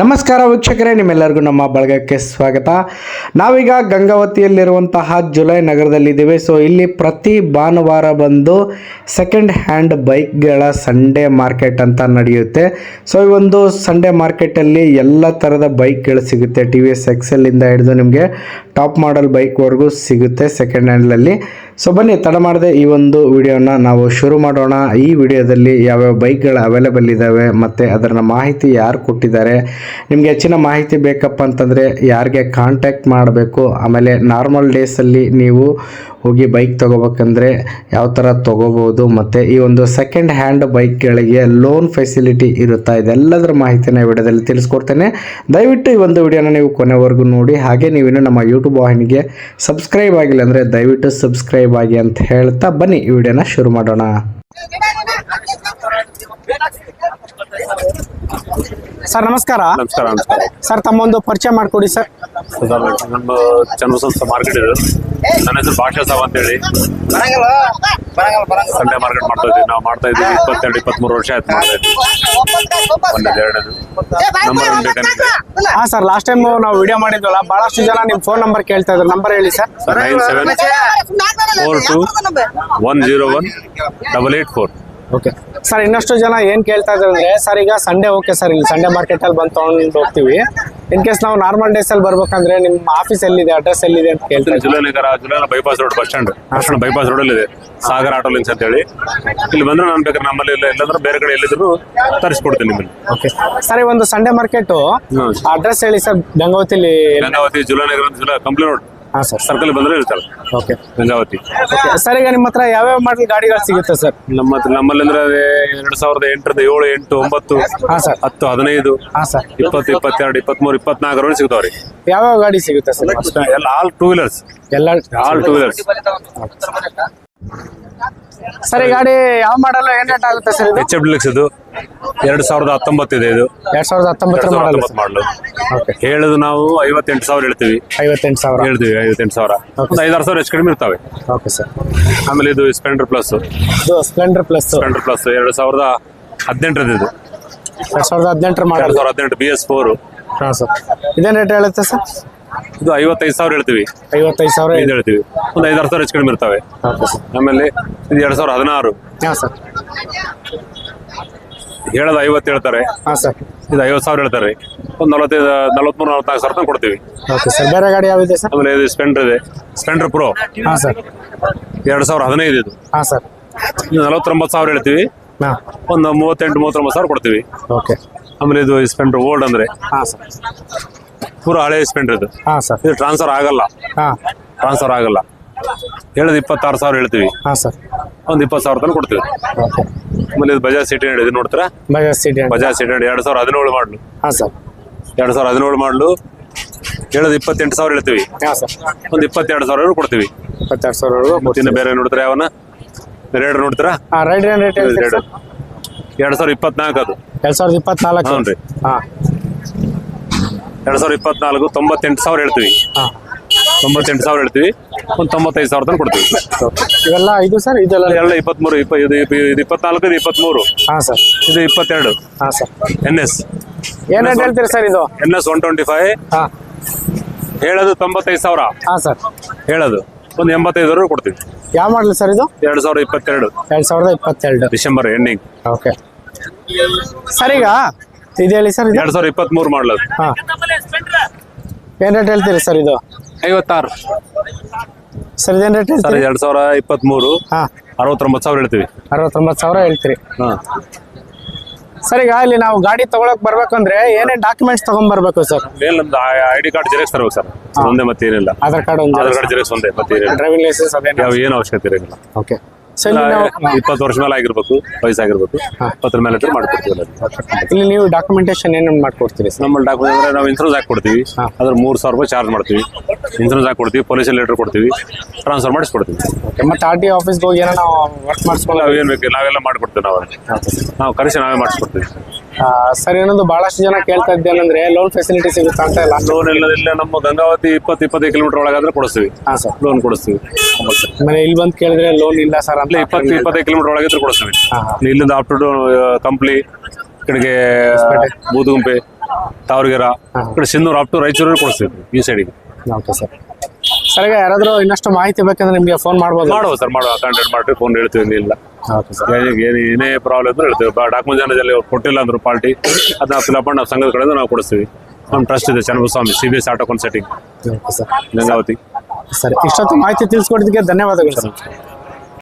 ನಮಸ್ಕಾರ ವೀಕ್ಷಕರೇ, ನಿಮ್ಮೆಲ್ಲರಿಗೂ ನಮ್ಮ ಬಳಗಕ್ಕೆ ಸ್ವಾಗತ. ನಾವೀಗ ಗಂಗಾವತಿಯಲ್ಲಿರುವಂತಹ ಜುಲೈ ನಗರದಲ್ಲಿದ್ದೇವೆ. ಸೊ ಇಲ್ಲಿ ಪ್ರತಿ ಭಾನುವಾರ ಬಂದು ಸೆಕೆಂಡ್ ಹ್ಯಾಂಡ್ ಬೈಕ್ಗಳ ಸಂಡೇ ಮಾರ್ಕೆಟ್ ಅಂತ ನಡೆಯುತ್ತೆ. ಸೊ ಈ ಒಂದು ಸಂಡೇ ಮಾರ್ಕೆಟಲ್ಲಿ ಎಲ್ಲ ಥರದ ಬೈಕ್ಗಳು ಸಿಗುತ್ತೆ. ಟಿ ವಿ ಎಸ್ ಎಕ್ಸೆಲ್ಲಿಂದ ಹಿಡಿದು ನಿಮಗೆ ಟಾಪ್ ಮಾಡಲ್ ಬೈಕ್ವರೆಗೂ ಸಿಗುತ್ತೆ ಸೆಕೆಂಡ್ ಹ್ಯಾಂಡ್ಲಲ್ಲಿ ಸೊ ಬನ್ನಿ, ತಡ ಮಾಡದೆ ಈ ಒಂದು ವಿಡಿಯೋನ ನಾವು ಶುರು ಮಾಡೋಣ. ಈ ವಿಡಿಯೋದಲ್ಲಿ ಯಾವ್ಯಾವ ಬೈಕ್ಗಳು ಅವೈಲೇಬಲ್ ಇದ್ದಾವೆ ಮತ್ತು ಅದರ ಮಾಹಿತಿ ಯಾರು ಕೊಟ್ಟಿದ್ದಾರೆ, ನಿಮಗೆ ಹೆಚ್ಚಿನ ಮಾಹಿತಿ ಬೇಕಪ್ಪ ಅಂತಂದರೆ ಯಾರಿಗೆ ಕಾಂಟ್ಯಾಕ್ಟ್ ಮಾಡಬೇಕು, ಆಮೇಲೆ ನಾರ್ಮಲ್ ಡೇಸಲ್ಲಿ ನೀವು ಹೋಗಿ ಬೈಕ್ ತಗೋಬೇಕಂದ್ರೆ ಯಾವ ಥರ ತಗೋಬಹುದು ಮತ್ತು ಈ ಒಂದು ಸೆಕೆಂಡ್ ಹ್ಯಾಂಡ್ ಬೈಕ್ಗಳಿಗೆ ಲೋನ್ ಫೆಸಿಲಿಟಿ ಇರುತ್ತಾ ಇದೆಲ್ಲದರ ಮಾಹಿತಿನ ವಿಡಿಯೋದಲ್ಲಿ ತಿಳಿಸ್ಕೊಡ್ತೇನೆ. ದಯವಿಟ್ಟು ಈ ಒಂದು ವಿಡಿಯೋನ ನೀವು ಕೊನೆವರೆಗೂ ನೋಡಿ, ಹಾಗೆ ನೀವಿನ್ನು ನಮ್ಮ ಯೂಟ್ಯೂಬ್ ವಾಹಿನಿಗೆ ಸಬ್ಸ್ಕ್ರೈಬ್ ಆಗಿಲ್ಲ ಅಂದರೆ ದಯವಿಟ್ಟು ಸಬ್ಸ್ಕ್ರೈಬ್ ಆಗಿ ಅಂತ ಹೇಳ್ತಾ ಬನ್ನಿ, ಈ ವಿಡಿಯೋನ ಶುರು ಮಾಡೋಣ. ಸರ್ ನಮಸ್ಕಾರ. ನಮಸ್ಕಾರ ನಮಸ್ಕಾರ. ಸರ್ ತಮ್ಮೊಂದು ಪರಿಚಯ ಮಾಡಿಕೊಡಿ ಸರ್. ಸರ್ ನಮ್ಮ ಚನ್ನಬಸವ ಮಾರ್ಕೆಟ್ ಇದೆ. ನನ್ನ ಹೆಸರು ಭಾಷಾ ಸಾವ್ ಅಂತೇಳಿ. ಸಂಡೇ ಮಾರ್ಕೆಟ್ ಮಾಡ್ತಾ ಇದ್ದೀವಿ. ನಾವು ಮಾಡ್ತಾ ಇದ್ದೀವಿ ಇಪ್ಪತ್ತೆರಡು ಇಪ್ಪತ್ಮೂರು ವರ್ಷ ಆಯ್ತು ಮಾಡ್ತಾ ಇದ್ದೀವಿ. ನಂಬರ್ ಬೇಕಂದ್ರೆ ಹಾ ಸರ್ ಲಾಸ್ಟ್ ಟೈಮ್ ನಾವು ವಿಡಿಯೋ ಮಾಡಿದ್ವಲ್ಲ ಬಹಳಷ್ಟು ಜನ ನಿಮ್ ಫೋನ್ ನಂಬರ್ ಕೇಳ್ತಾ ಇದ್ರು. ನಂಬರ್ ಹೇಳಿ sir. Sir nine seven four two one zero one double eight four okay sir ಇನ್ನಷ್ಟು ಜನ ಏನ್ ಕೇಳ್ತಾ ಇದ್ರು ಅಂದ್ರೆ ಸರ್ ಈಗ ಸಂಡೇ ಓಕೆ ಸರ್ ಇಲ್ಲಿ ಸಂಡೇ ಮಾರ್ಕೆಟ್ ಅಲ್ಲಿ ಬಂದು ತಗೊಂಡು ಹೋಗ್ತೀವಿ. ಇನ್ ಕೇಸ್ ನಾವು ನಾರ್ಮಲ್ ಡೇಸ್ ಅಲ್ಲಿ ಬರ್ಬೇಕಂದ್ರೆ ನಿಮ್ಮ ಆಫೀಸ್ ಎಲ್ಲಿದೆ ಅಡ್ರೆಸ್ ಎಲ್ಲಿದೆ ಅಂತ ಕೇಳ್ತಾರೆ bypass road bus stand bus stand bypass ರೋಡಲ್ಲಿ ಇದೆ ಸಾಗರ್ ಆಟೋ ಲಿಂಕ್ಸ್ ಅಂತ ಹೇಳಿ ಇಲ್ಲಿ ಬಂದ್ರೆ ನಾನು ಬೇಕಾದ್ರೆ ನಮ್ಮಲ್ಲಿ ಇಲ್ಲ ಇಲ್ಲಾಂದ್ರೆ ಬೇರೆ ಕಡೆ ಎಲ್ಲಿದ್ರು ತರಿಸ್ಕೊಡ್ತೀನಿ ನಿಮ್ಮಲ್ಲಿ ಓಕೆ ಸರ್ ಈ ಒಂದು ಸಂಡೇ ಮಾರ್ಕೆಟ್ ಅಡ್ರೆಸ್ ಹೇಳಿ ಸರ್ ಗಂಗಾವತಿಲಿ ಗಂಗಾವತಿ ಜುಲೈ ನಗರ ಜುಲೈ ಕಂಪ್ಲಿ ರೋಡ್ ಹಾ ಸರ್ ಸರ್ಕಲ್ ಬಂದ್ರೆ ಇರ್ತಾರೆ ಓಕೆ ಗಂಗಾವತಿ. ಸರ್ ಈಗ ನಿಮ್ಮ ಹತ್ರ ಯಾವ್ಯಾವ ಮಾಡಲ್ ಗಾಡಿಗಳು ಸಿಗುತ್ತೆ ಸರ್ ನಮ್ಮ ಹತ್ರ ನಮ್ಮಲ್ಲಿ ಅಂದ್ರೆ ಅದೇ ಎರಡ್ ಸಾವಿರದ ಎಂಟರದ ಏಳು ಎಂಟು ಒಂಬತ್ತು ಹಾ ಸರ್ ಹತ್ತು ಹದಿನೈದು ಹಾ ಸರ್ ಇಪ್ಪತ್ತು ಇಪ್ಪತ್ತೆರಡು ಇಪ್ಪತ್ಮೂರು ಇಪ್ಪತ್ನಾಲ್ಕರವರೆಗೆ ಸಿಗ್ತಾವ್ರಿ. ಯಾವ್ಯಾವ ಗಾಡಿ ಸಿಗುತ್ತೆ ಸರ್ ಎಲ್ಲ ಆಲ್ ಟೂ ವೀಲರ್ಸ್ ಎಲ್ಲ ಆಲ್ ಟೂ ವೀಲರ್ಸ್ ಸರ್ ಈ ಗಾಡಿ ಯಾವ ಮಾಡಲ್ ಏನ್ ರೇಟ್ ಆಗುತ್ತೆ ಸರ್ ಇದು? ಎಚ್ ಎಫ್ ಡಿಲಕ್ಸ್ ಇದು. ಎರಡ್ ಸಾವಿರದ ಹತ್ತೊಂಬತ್ತು ಇದೆ ಇದು. ಎರಡ್ ಸಾವಿರದ ಹತ್ತೊಂಬತ್ತರ ಮಾಡಲ್ ಹೇಳುದು ನಾವು ಐವತ್ತೆಂಟು ಸಾವಿರ ಹೇಳ್ತೀವಿ. ಐವತ್ತೆಂಟು ಸಾವಿರ. ಹೇಳ್ತೀವಿ ಐವತ್ತೆಂಟು ಸಾವಿರ. ಒಂದು ಐದಾರು ಸಾವಿರ ಹೆಚ್ಚು ಕಡಿಮೆ ಇರ್ತಾವೆ. ಓಕೆ ಸರ್ ಆಮೇಲೆ ಇದು ಸ್ಪ್ಲೆಂಡರ್ ಪ್ಲಸ್ ಇದು ಸ್ಪ್ಲೆಂಡರ್ ಪ್ಲಸ್ ಸ್ಪ್ಲೆಂಡರ್ ಪ್ಲಸ್ ಎರಡು ಸಾವಿರದ ಹದಿನೆಂಟರದ್ದು ಇದು. ಎರಡ್ ಸಾವಿರದ ಹದಿನೆಂಟರ ಮಾಡಿ ಮಾಡಲ್ ಸಾವಿರದ ಹದಿನೆಂಟು ಬಿ ಎಸ್ ಫೋರ್ ಹಾಂ ಸರ್ ಇದೇನು ರೇಟ್ ಹೇಳುತ್ತೆ ಸರ್ ಇದು ಐವತ್ತೈದು ಸಾವಿರ ಹೇಳ್ತೀವಿ. ಐವತ್ತೈದು ಸಾವಿರ ಇದು ಹೇಳ್ತೀವಿ. ಒಂದು ಐದಾರು ಸಾವಿರ ಹೆಚ್ಚು ಕಡಿಮೆ ಇರ್ತವೆ. Okay sir. ಆಮೇಲೆ ಇದು ಎರಡು ಸಾವಿರ ಹದಿನಾರು. ಹಾ ಸರ್. ಹೇಳೋದು ಐವತ್ತು ಹೇಳ್ತಾರೆ. ಹಾ ಸರ್. ಇದು ಐವತ್ತು ಸಾವಿರ ಹೇಳ್ತಾರೆ. ಒಂದು ನಲವತ್ತೈದು ನಲವತ್ಮೂರು ನಲವತ್ತಾರು ಸಾವಿರ ತನಕ ಕೊಡ್ತೀವಿ. Okay sir. ಬೇರೆ ಗಾಡಿ ಯಾವಿದೆ ಸರ್? ಆಮೇಲೆ ಇದು ಸ್ಪೆಂಡರ್ ಇದೆ. ಸ್ಪೆಂಡರ್ ಪ್ರೋ ಹಾಂ ಸರ್. ಎರಡು ಸಾವಿರ ಹದಿನೈದು ಇದು. ಹಾಂ ಸರ್. ಇದು ನಲವತ್ತೊಂಬತ್ತು ಸಾವಿರ ಹೇಳ್ತೀವಿ. ಹಾ. ಒಂದು ಮೂವತ್ತೆಂಟು ಮೂವತ್ತೊಂಬತ್ತು ಸಾವಿರ ಕೊಡ್ತೀವಿ. ಓಕೆ. ಆಮೇಲೆ ಇದು ಸ್ಪೆಂಡರ್ ಓಲ್ಡ್ ಅಂದ್ರೆ. ಹಾಂ ಸರ್. ಪೂರ ಹಳೆ ಸ್ಪೆಂಡರ್ ಇದು ಹಾ ಸರ್. ಇದು ಟ್ರಾನ್ಸ್ಫರ್ ಆಗಲ್ಲ. ಹಾ. ಟ್ರಾನ್ಸ್ಫರ್ ಆಗಲ್ಲ. ಹೇಳೋದು ಇಪ್ಪತ್ತಾರು ಸಾವಿರ ಹೇಳ್ತೀವಿ. ಹಾ ಸರ್. ಒಂದು ಇಪ್ಪತ್ತು ಸಾವಿರ ತನಕ ಕೊಡ್ತೀವಿ. ಓಕೆ. ಆಮೇಲೆ ಇದು ಬಜಾಜ್ ಸಿಟಿ ಇದು ನೋಡ್ತೀರಾ? ಬಜಾಜ್ ಸಿಟಿ ಬಜಾಜ್ ಸಿಟಿ ಎರಡು ಸಾವಿರ ಹದಿನೇಳು ಮಾಡಲು. ಹಾ ಸರ್. ಎರಡು ಸಾವಿರ ಹದಿನೇಳು ಮಾಡಲು. ಹೇಳೋದು ಇಪ್ಪತ್ತೆಂಟು ಸಾವಿರ ಹೇಳ್ತೀವಿ. ಹಾ ಸರ್. ಒಂದು ಇಪ್ಪತ್ತೆರಡು ಸಾವಿರ ಕೊಡ್ತೀವಿ. ಇಪ್ಪತ್ತೆರಡು ಸಾವಿರವರೆಗೂ ಇನ್ನು ಬೇರೆ ನೋಡ್ತೀರಾ ಯಾವನ? ರೇಡ್ ನೋಡ್ತೀರಾ? ಹಾ ರೈಡ್ ಏನ್ ರೇಟ್ ಹೇಳ್ತೀರಿ ರೇಡ್ ಸರ್ ಎರಡು ಸಾವಿರ ಇಪ್ಪತ್ನಾಲ್ಕು ಅದು. ಎರಡು ಸಾವಿರದ ಇಪ್ಪತ್ನಾಲ್ಕು. ಹ್ಞೂ ರೀ. ಹಾ. ಎರಡು ಸಾವಿರ ಇಪ್ಪತ್ನಾಲ್ಕು ತೊಂಬತ್ತೆಂಟು ಸಾವಿರ ಹೇಳ್ತೀವಿ. ಹಾ. ತೊಂಬತ್ತೆಂಟು ಸಾವಿರ ಹೇಳ್ತೀವಿ. ಒಂದು ತೊಂಬತ್ತೈದು ಸಾವಿರ ತನಕ ಕೊಡ್ತೀವಿ. ಇವೆಲ್ಲ ಇದು ಸರ್ ಇದೆಲ್ಲ ಎಲ್ಲ ಇಪ್ಪತ್ಮೂರು ಇಪ್ಪ ಇದು ಇದು ಇದು ಇಪ್ಪತ್ನಾಲ್ಕು ಇದು ಇಪ್ಪತ್ಮೂರು. ಹಾಂ ಸರ್. ಇದು ಇಪ್ಪತ್ತೆರಡು. ಹಾ ಸರ್. N S. ಏನ್ ರೇಟ್ ಹೇಳ್ತೀರಿ ಸರ್ ಇದು? N S one twenty five. ಹಾ. ಹೇಳೋದು ತೊಂಬತ್ತೈದು ಸಾವಿರ. ಹಾಂ ಸರ್. ಹೇಳೋದು. ಒಂದು ಎಂಬತ್ತೈದರವರೆಗೂ ಕೊಡ್ತೀವಿ. ಯಾವ ಮಾಡಲಿ ಸರ್ ಇದು? ಎರಡು ಸಾವಿರದ ಇಪ್ಪತ್ತೆರಡು. ಎರಡ್ ಸಾವಿರದ ಇಪ್ಪತ್ತೆರಡು. December ending okay. ಸರ್ ಈಗ ಇದು ಹೇಳಿ ಸರ್ ಇದು? ಎರಡು ಸಾವಿರದ ಇಪ್ಪತ್ತ್ಮೂರು ಮಾಡಲದು ಹಾ. ಏನ್ ರೇಟ್ ಹೇಳ್ತೀರಿ ಸರ್ ಇದು? ಐವತ್ತಾರು. ಸರ್ ಇದೇನ್ ರೇಟ್ ಸರ್ ಹೇಳ್ತೀರಿ ಎರಡು ಸಾವಿರ ಇಪ್ಪತ್ಮೂರು. ಹಾ. ಅರವತ್ತೊಂಬತ್ತು ಸಾವಿರ ಹೇಳ್ತೀವಿ. ಅರವತ್ತೊಂಬತ್ತು ಸಾವಿರ ಹೇಳ್ತೀರಿ. ಹಾ. ಸರ್ ಈಗ ಇಲ್ಲಿ ನಾವು ಗಾಡಿ ತಗೊಳಕ್ ಬರ್ಬೇಕಂದ್ರೆ ಏನೇ ಡಾಕ್ಯುಮೆಂಟ್ಸ್ ತಗೊಂಡ್ಬರ್ಬೇಕು ಸರ್ ಮೇಲೆ ನಮ್ದು ಐ ಡಿ ಕಾರ್ಡ್ ಜೆರಾಕ್ಸ್ ತರಬೇಕು ಸರ್ ಒಂದೇ ಮತ್ತೆ ಏನಿಲ್ಲ. ಆಧಾರ್ ಕಾರ್ಡ್ ಒಂದು ಆಧಾರ್ ಕಾರ್ಡ್ ಜೆರಾಕ್ಸ್ ಒಂದೇ ಮತ್ತೆ ಏನಿಲ್ಲ. ಡ್ರೈವಿಂಗ್ ಲೈಸೆನ್ಸ್ ಅದೇ ಯಾವ ಏನು ಅವಶ್ಯಕತೆ ಇರಲಿಲ್ಲ ಓಕೆ ಸೊ ಇಲ್ಲಿ ನಾವು ಇಪ್ಪತ್ತು ವರ್ಷ ಮೇಲೆ ಆಗಿರ್ಬೇಕು ವಯಸ್ಸಾಗಿರ್ಬೇಕು. ಇಪ್ಪತ್ತರ ಮೇಲೆ ಇದ್ರೆ ಮಾಡ್ಕೊಡ್ತೀವಿ. ಇಲ್ಲಿ ನೀವು ಡಾಕ್ಯುಮೆಂಟೇಶನ್ ಏನೇನು ಮಾಡ್ಕೊಡ್ತೀರಿ ನಮ್ಮ ಡಾಕ್ಯುಮೆಂಟ್ ಅಂದ್ರೆ ನಾವು ಇನ್ಸೂರೆನ್ಸ್ ಹಾಕೊಡ್ತೀವಿ ಅದ್ರ ಮೂರು ಸಾವಿರ ರೂಪಾಯಿ ಚಾರ್ಜ್ ಮಾಡ್ತೀವಿ. ಇನ್ಸೂರೆನ್ಸ್ ಹಾಕೊಡ್ತೀವಿ ಪೊಲೀಸ್ ಲೆಟರ್ ಕೊಡ್ತೀವಿ ಟ್ರಾನ್ಸ್ಫರ್ ಮಾಡಿಸ್ಕೊಡ್ತೀವಿ. ಮತ್ತೆ ಆರ್ ಟಿ ಆಫೀಸ್ಗೆ ಹೋಗಿ ಏನೋ ನಾವು ವರ್ಕ್ ಮಾಡಿಸ್ಕೊಂಡು ಏನು ಬೇಕು ನಾವೆಲ್ಲ ಮಾಡ್ಕೊಡ್ತೀವಿ ನಾವು ನಾವು ಕರೆಸಿ ನಾವೇ ಮಾಡಿಸ್ಕೊಡ್ತೀವಿ. ಸರ್ ಇನ್ನೊಂದು ಬಹಳಷ್ಟು ಜನ ಕೇಳ್ತಾ ಇದ್ದೇನೆಂದ್ರೆ ಲೋನ್ ಫೆಸಿಲಿಟಿ ಸಿಗುತ್ತಾ ಅಂತ ಇಲ್ಲ ಲೋನ್ ಇಲ್ಲ ನಮ್ಮ ಗಂಗಾವತಿ ಇಪ್ಪತ್ತು ಇಪ್ಪತ್ತೈದು ಕಿಲೋಮೀಟರ್ ಒಳಗಾದ್ರೆ ಕೊಡಿಸ್ತೀವಿ. ಹಾ ಸರ್. ಲೋನ್ ಕೊಡಿಸ್ತೀವಿ. ಮನೆ ಇಲ್ಲಿ ಬಂದು ಕೇಳಿದ್ರೆ ಲೋನ್ ಇಲ್ಲ ಸರ್ ಅಂತ ಇಲ್ಲ ಇಪ್ಪತ್ತು ಇಪ್ಪತ್ತೈದು ಕಿಲೋಮೀಟರ್ ಒಳಗಿದ್ರೆ ಕೊಡಿಸ್ತೀವಿ. ಇಲ್ಲಿಂದ ಅಪ್ ಟು ಕಂಪ್ಲಿ ಕಡೆಗೆ ಬೂದುಗುಂಪೆ ತಾವರ್ಗೆರ ಈ ಕಡೆ ಸಿಂಧೂರು ಅಪ್ ಟು ರಾಯಚೂರು ಕೊಡಿಸ್ತೀವಿ ಈ ಸೈಡಿಗೆ ಓಕೆ ಸರ್ ಸರ್ ಈಗ ಯಾರಾದರೂ ಇನ್ನಷ್ಟು ಮಾಹಿತಿ ಬೇಕಂದ್ರೆ ನಿಮಗೆ ಫೋನ್ ಮಾಡ್ಬೋದು. ಮಾಡುವ ಸರ್ ಮಾಡುವ ಕಾಂಟ್ಯಾಕ್ಟ್ ಮಾಡ್ರಿ ಫೋನ್ ಹೇಳ್ತೀವಿ ಇಲ್ಲ ಏನೇ ಪ್ರಾಬ್ಲಮ್ ಅಂದ್ರೆ ಹೇಳ್ತೀವಿ. ಡಾಕ್ಯುಮೆಂಟ್ ಜನದಲ್ಲಿ ಕೊಟ್ಟಿಲ್ಲ ಅಂದ್ರು ಪಾರ್ಟಿ ಅದನ್ನ ಫಿಲಪ್ ಮಾಡಿ ನಾವು ಸಂಘದ ಕಡೆಯಿಂದ ನಾವು ಕೊಡಿಸ್ತೀವಿ. ನಮ್ಮ ಟ್ರಸ್ಟ್ ಇದೆ Channabaswami C B S auto consulting Gangavathi. ಸರಿ ಇಷ್ಟೊತ್ತು ಮಾಹಿತಿ ತಿಳಿಸ್ಕೊಟ್ಟಿದ್ದಕ್ಕೆ ಧನ್ಯವಾದಗಳು ಸರ್.